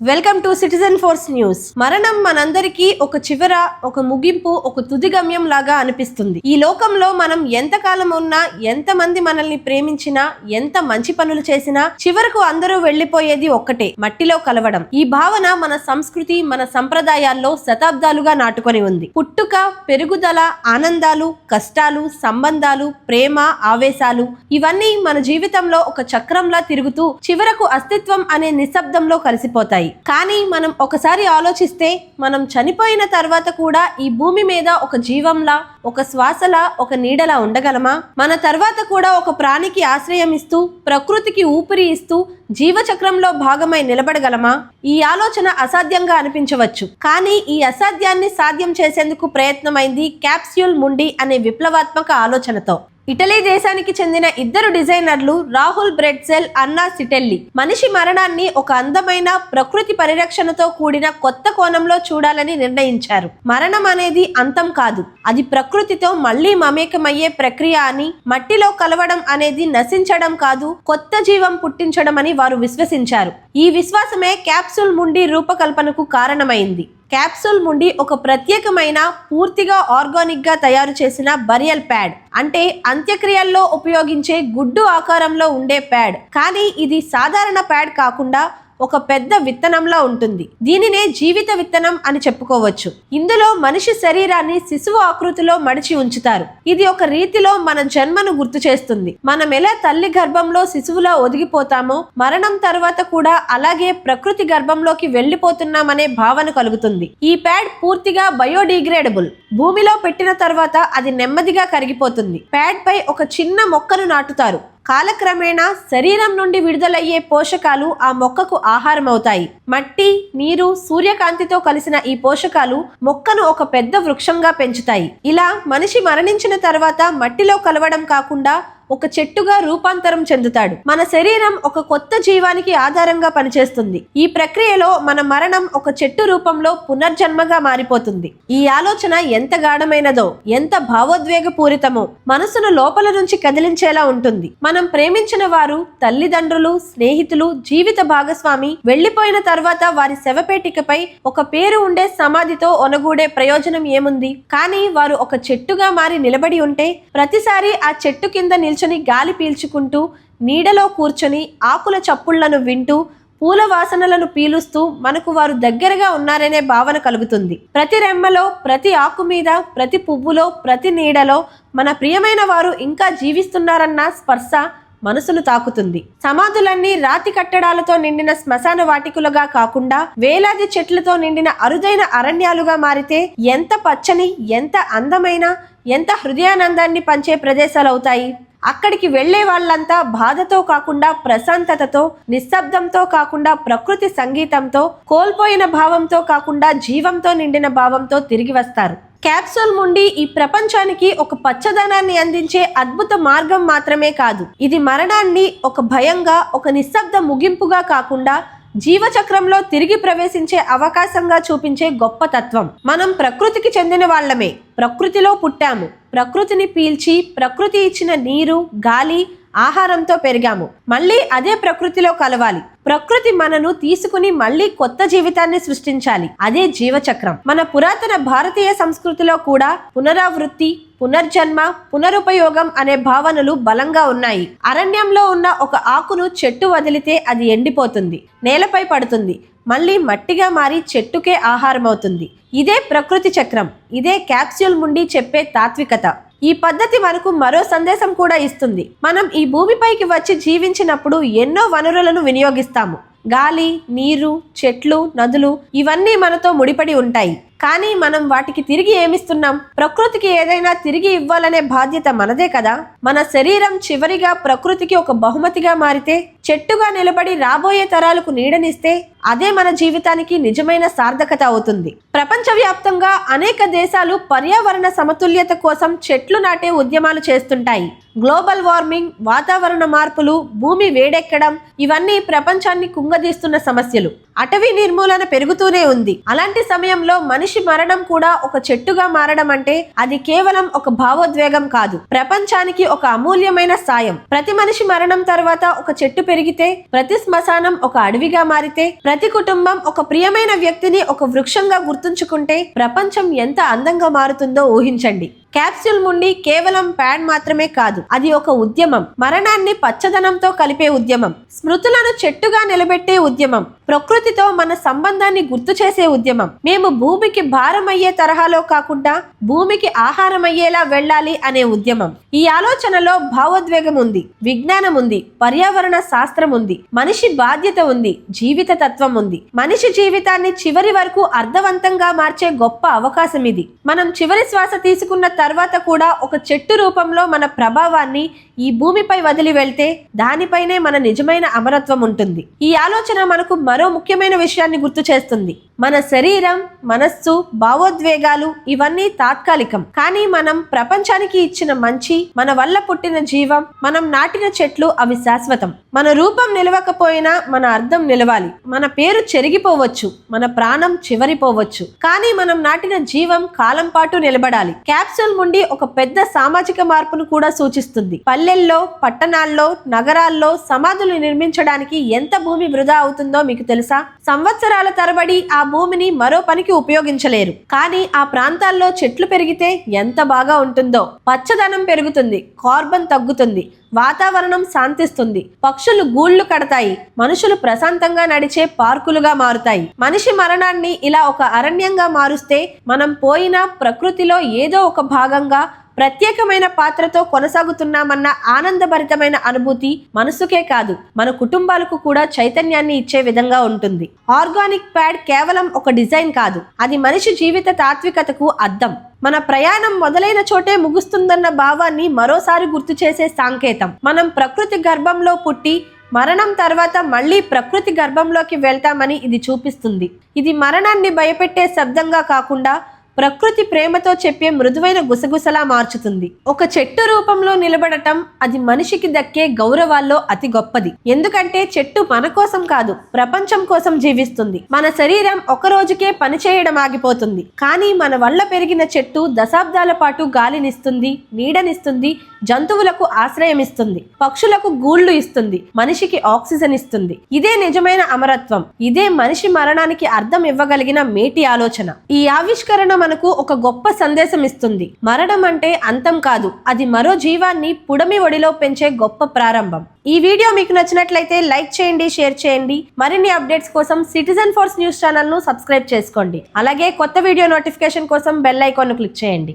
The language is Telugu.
Welcome to citizen force news. మరణం మనందరికీ ఒక చివర ఒక ముగింపు ఒక తుది గమ్యం లాగా అనిపిస్తుంది. ఈ లోకంలో మనం ఎంతకాలం ఉన్నా ఎంత మంది మనల్ని ప్రేమించినా ఎంత మంచి పనులు చేసినా చివరకు అందరూ వెళ్ళిపోయేది ఒక్కటే మట్టిలో కలవడం. ఈ భావన మన సంస్కృతి మన సంప్రదాయాల్లో శతాబ్దాలుగా నాటుకొని ఉంది. పుట్టుక పెరుగుదల ఆనందాలు కష్టాలు సంబంధాలు ప్రేమ ఆవేశాలు ఇవన్నీ మన జీవితంలో ఒక చక్రంలా తిరుగుతూ చివరకు అస్తిత్వం అనే నిశ్శబ్దంలో కలిసిపోతాయి. కానీ మనం ఒకసారి ఆలోచిస్తే మనం చనిపోయిన తర్వాత కూడా ఈ భూమి మీద ఒక జీవంలా ఒక శ్వాసలా ఒక నీడలా ఉండగలమా? మన తర్వాత కూడా ఒక ప్రాణికి ఆశ్రయం ఇస్తూ ప్రకృతికి ఊపిరి ఇస్తూ జీవచక్రంలో భాగమై నిలబడగలమా? ఈ ఆలోచన అసాధ్యంగా అనిపించవచ్చు. కానీ ఈ అసాధ్యాన్ని సాధ్యం చేసేందుకు ప్రయత్నమైంది క్యాప్స్యూల్ ముండి అనే విప్లవాత్మక ఆలోచనతో. ఇటలీ దేశానికి చెందిన ఇద్దరు డిజైనర్లు రాహుల్ బ్రెడ్సెల్ అన్నా సిటెల్లి. మనిషి మరణాన్ని ఒక అందమైన ప్రకృతి పరిరక్షణతో కూడిన కొత్త కోణంలో చూడాలని నిర్ణయించారు. మరణం అనేది అంతం కాదు అది ప్రకృతితో మళ్ళీ మమేకమయ్యే ప్రక్రియ అని మట్టిలో కలవడం అనేది నశించడం కాదు కొత్త జీవం పుట్టించడం అని వారు విశ్వసించారు. ఈ విశ్వాసమే క్యాప్సూల్ ముండి రూపకల్పనకు కారణమైంది. క్యాప్సూల్ ముండి ఒక ప్రత్యేకమైన పూర్తిగా ఆర్గానిక్గా తయారు చేసిన బరియల్ ప్యాడ్. అంటే అంత్యక్రియల్లో ఉపయోగించే గుడ్డు ఆకారంలో ఉండే ప్యాడ్. కానీ ఇది సాధారణ ప్యాడ్ కాకుండా ఒక పెద్ద విత్తనంలా ఉంటుంది. దీనినే జీవిత విత్తనం అని చెప్పుకోవచ్చు. ఇందులో మనిషి శరీరాన్ని శిశువు ఆకృతిలో మడిచి ఉంచుతారు. ఇది ఒక రీతిలో మన జన్మను గుర్తు చేస్తుంది. మనం ఎలా తల్లి గర్భంలో శిశువులా ఒదిగిపోతామో మరణం తర్వాత కూడా అలాగే ప్రకృతి గర్భంలోకి వెళ్ళిపోతున్నామనే భావన కలుగుతుంది. ఈ ప్యాడ్ పూర్తిగా బయోడిగ్రేడబుల్. భూమిలో పెట్టిన తర్వాత అది నెమ్మదిగా కరిగిపోతుంది. ప్యాడ్ పై ఒక చిన్న మొక్కను నాటుతారు. కాలక్రమేణా శరీరం నుండి విడుదలయ్యే పోషకాలు ఆ మొక్కకు ఆహారం అవుతాయి మట్టి నీరు సూర్యకాంతితో కలిసిన ఈ పోషకాలు మొక్కను ఒక పెద్ద వృక్షంగా పెంచుతాయి. ఇలా మనిషి మరణించిన తర్వాత మట్టిలో కలవడం కాకుండా ఒక చెట్టుగా రూపాంతరం చెందుతాడు. మన శరీరం ఒక కొత్త జీవానికి ఆధారంగా పనిచేస్తుంది. ఈ ప్రక్రియలో మన మరణం ఒక చెట్టు రూపంలో పునర్జన్మగా మారిపోతుంది. ఈ ఆలోచన ఎంత గాఢమైనదో ఎంత భావోద్వేగ పూరితమో మనసును లోపల నుంచి కదిలించేలా ఉంటుంది. మనం ప్రేమించిన వారు తల్లిదండ్రులు స్నేహితులు జీవిత భాగస్వామి వెళ్ళిపోయిన తర్వాత వారి శవపేటికపై ఒక పేరు ఉండే సమాధితో ఒనగూడే ప్రయోజనం ఏముంది? కానీ వారు ఒక చెట్టుగా మారి నిలబడి ఉంటే ప్రతిసారి ఆ చెట్టు కింద నిల్చొని గాలి పీల్చుకుంటూ నీడలో కూర్చొని ఆకుల చప్పుళ్ళను వింటూ పూల వాసనలను పీలుస్తూ మనకు వారు దగ్గరగా ఉన్నారనే భావన కలుగుతుంది. ప్రతి రెమ్మలో ప్రతి ఆకు మీద ప్రతి పువ్వులో ప్రతి నీడలో మన ప్రియమైన వారు ఇంకా జీవిస్తున్నారన్న స్పర్శ మనసును తాకుతుంది. సమాధులన్నీ రాతి కట్టడాలతో నిండిన శ్మశాన వాటికులుగా కాకుండా వేలాది చెట్లతో నిండిన అరుదైన అరణ్యాలుగా మారితే ఎంత పచ్చని ఎంత అందమైన ఎంత హృదయానందాన్ని పంచే ప్రదేశాలు అవుతాయి అక్కడికి వెళ్ళే వాళ్ళంతా బాధతో కాకుండా ప్రశాంతతతో నిశ్శబ్దంతో కాకుండా ప్రకృతి సంగీతంతో కోల్పోయిన భావంతో కాకుండా జీవంతో నిండిన భావంతో తిరిగి వస్తారు. క్యాప్సూల్ ముండి ఈ ప్రపంచానికి ఒక పచ్చదనాన్ని అందించే అద్భుత మార్గం మాత్రమే కాదు. ఇది మరణాన్ని ఒక భయంగా ఒక నిశ్శబ్ద ముగింపుగా కాకుండా జీవచక్రంలో తిరిగి ప్రవేశించే అవకాశంగా చూపించే గొప్ప తత్వం. మనం ప్రకృతికి చెందిన వాళ్ళమే. ప్రకృతిలో పుట్టాము. ప్రకృతిని పీల్చి ప్రకృతి ఇచ్చిన నీరు గాలి ఆహారంతో పెరిగాము. మళ్ళీ అదే ప్రకృతిలో కలవాలి. ప్రకృతి మనను తీసుకుని మళ్ళీ కొత్త జీవితాన్ని సృష్టించాలి. అదే జీవచక్రం. మన పురాతన భారతీయ సంస్కృతిలో కూడా పునరావృత్తి పునర్జన్మ పునరుపయోగం అనే భావనలు బలంగా ఉన్నాయి. అరణ్యంలో ఉన్న ఒక ఆకును చెట్టు వదిలితే అది ఎండిపోతుంది. నేలపై పడుతుంది. మళ్ళీ మట్టిగా మారి చెట్టుకే ఆహారమవుతుంది. ఇదే ప్రకృతి చక్రం. ఇదే క్యాప్స్యూల్ ముండి చెప్పే తాత్వికత. ఈ పద్ధతి మనకు మరో సందేశం కూడా ఇస్తుంది. మనం ఈ భూమిపైకి వచ్చి జీవించినప్పుడు ఎన్నో వనరులను వినియోగిస్తాము. గాలి నీరు చెట్లు నదులు ఇవన్నీ మనతో ముడిపడి ఉంటాయి. కానీ మనం వాటికి తిరిగి ఏమిస్తున్నాం? ప్రకృతికి ఏదైనా తిరిగి ఇవ్వాలనే బాధ్యత మనదే కదా? మన శరీరం చివరిగా ప్రకృతికి ఒక బహుమతిగా మారితే చెట్టుగా నిలబడి రాబోయే తరాలకు నీడనిస్తే అదే మన జీవితానికి నిజమైన సార్థకత అవుతుంది. ప్రపంచవ్యాప్తంగా అనేక దేశాలు పర్యావరణ సమతుల్యత కోసం చెట్లు నాటే ఉద్యమాలు చేస్తుంటాయి. గ్లోబల్ వార్మింగ్ వాతావరణ మార్పులు భూమి వేడెక్కడం ఇవన్నీ ప్రపంచాన్ని కుంగదీస్తున్న సమస్యలు. అటవీ నిర్మూలన పెరుగుతూనే ఉంది. అలాంటి సమయంలో మనిషి మరణం కూడా ఒక చెట్టుగా మారడం అంటే అది కేవలం ఒక భావోద్వేగం కాదు. ప్రపంచానికి ఒక అమూల్యమైన సాయం. ప్రతి మనిషి మరణం తర్వాత ఒక చెట్టు పెరిగితే ప్రతి శ్మశానం ఒక అడవిగా మారితే ప్రతి కుటుంబం ఒక ప్రియమైన వ్యక్తిని ఒక వృక్షంగా గుర్తుంచుకుంటే ప్రపంచం ఎంత అందంగా మారుతుందో ఊహించండి. క్యాప్సూల్ ముండి కేవలం ప్యాడ్ మాత్రమే కాదు అది ఒక ఉద్యమం. మరణాన్ని పచ్చదనంతో కలిపే ఉద్యమం. స్మృతులను చెట్టుగా నిలబెట్టే ఉద్యమం. ప్రకృతితో మన సంబంధాన్ని గుర్తు చేసే ఉద్యమం. మేము భూమికి భారమయ్యే తరహాలో కాకుండా భూమికి ఆహారం అయ్యేలా వెళ్ళాలి అనే ఉద్యమం. ఈ ఆలోచనలో భావోద్వేగం ఉంది విజ్ఞానం ఉంది పర్యావరణ శాస్త్రం ఉంది మనిషి బాధ్యత ఉంది జీవిత తత్వం ఉంది. మనిషి జీవితాన్ని చివరి వరకు అర్థవంతంగా మార్చే గొప్ప అవకాశం ఇది. మనం చివరి శ్వాస తీసుకున్న తర్వాత కూడా ఒక చెట్టు రూపంలో మన ప్రభావాన్ని ఈ భూమిపై వదిలి వెళ్తే దానిపైనే మన నిజమైన అమరత్వం ఉంటుంది. ఈ ఆలోచన మనకు మరో ముఖ్యమైన విషయాన్ని గుర్తు చేస్తుంది. మన శరీరం మనస్సు భావోద్వేగాలు ఇవన్నీ తాత్కాలికం. కానీ మనం ప్రపంచానికి ఇచ్చిన మంచి మన వల్ల పుట్టిన జీవం మనం నాటిన చెట్లు అవి శాశ్వతం. మన రూపం నిలవకపోయినా మన అర్థం నిలవాలి. మన పేరు చెరిగిపోవచ్చు మన ప్రాణం చివరిపోవచ్చు. కానీ మనం నాటిన జీవం కాలం పాటు నిలబడాలి. క్యాప్సూల్ నుండి ఒక పెద్ద సామాజిక మార్పును కూడా సూచిస్తుంది. పల్లెల్లో పట్టణాల్లో నగరాల్లో సమాధులు నిర్మించడానికి ఎంత భూమి వృధా అవుతుందో మీకు తెలుసా? సంవత్సరాల తరబడి ఆ భూమిని మరో పనికి ఉపయోగించలేరు. కానీ ఆ ప్రాంతాల్లో చెట్లు పెరిగితే ఎంత బాగా ఉంటుందో. పచ్చదనం పెరుగుతుంది కార్బన్ తగ్గుతుంది వాతావరణం శాంతిస్తుంది. పక్షులు గూళ్ళు కడతాయి మనుషులు ప్రశాంతంగా నడిచే పార్కులుగా మారుతాయి. మనిషి మరణాన్ని ఇలా ఒక అరణ్యంగా మారుస్తే మనం పోయిన ప్రకృతిలో ఏదో ఒక భాగంగా ప్రత్యేకమైన పాత్రతో కొనసాగుతున్నామన్న ఆనందభరితమైన అనుభూతి మనసుకే కాదు మన కుటుంబాలకు కూడా చైతన్యాన్ని ఇచ్చే విధంగా ఉంటుంది. ఆర్గానిక్ ప్యాడ్ కేవలం ఒక డిజైన్ కాదు అది మనిషి జీవిత తాత్వికతకు అద్దం. మన ప్రయాణం మొదలైన చోటే ముగుస్తుందన్న భావాన్ని మరోసారి గుర్తు చేసే సాంకేతం. మనం ప్రకృతి గర్భంలో పుట్టి మరణం తర్వాత మళ్ళీ ప్రకృతి గర్భంలోకి వెళ్తామని ఇది చూపిస్తుంది. ఇది మరణాన్ని భయపెట్టే శబ్దంగా కాకుండా ప్రకృతి ప్రేమతో చెప్పే మృదువైన గుసగుసలా మార్చుతుంది. ఒక చెట్టు రూపంలో నిలబడటం అది మనిషికి దక్కే గౌరవాల్లో అతి గొప్పది. ఎందుకంటే చెట్టు మన కోసం కాదు ప్రపంచం కోసం జీవిస్తుంది. మన శరీరం ఒక రోజుకే పనిచేయడం ఆగిపోతుంది. కానీ మన వల్ల పెరిగిన చెట్టు దశాబ్దాల పాటు గాలినిస్తుంది నీడనిస్తుంది జంతువులకు ఆశ్రయం ఇస్తుంది పక్షులకు గూళ్ళు ఇస్తుంది మనిషికి ఆక్సిజన్ ఇస్తుంది. ఇదే నిజమైన అమరత్వం. ఇదే మనిషి మరణానికి అర్థం ఇవ్వగలిగిన మేటి ఆలోచన. ఈ ఆవిష్కరణ మనకు ఒక గొప్ప సందేశం ఇస్తుంది. మరణం అంటే అంతం కాదు అది మరో జీవాన్ని పుడమి ఒడిలో పెంచే గొప్ప ప్రారంభం. ఈ వీడియో మీకు నచ్చినట్లయితే లైక్ చేయండి షేర్ చేయండి. మరిన్ని అప్డేట్స్ కోసం సిటిజన్ ఫోర్స్ న్యూస్ ఛానల్ను సబ్స్క్రైబ్ చేసుకోండి. అలాగే కొత్త వీడియో నోటిఫికేషన్ కోసం బెల్ ఐకాన్ను క్లిక్ చేయండి.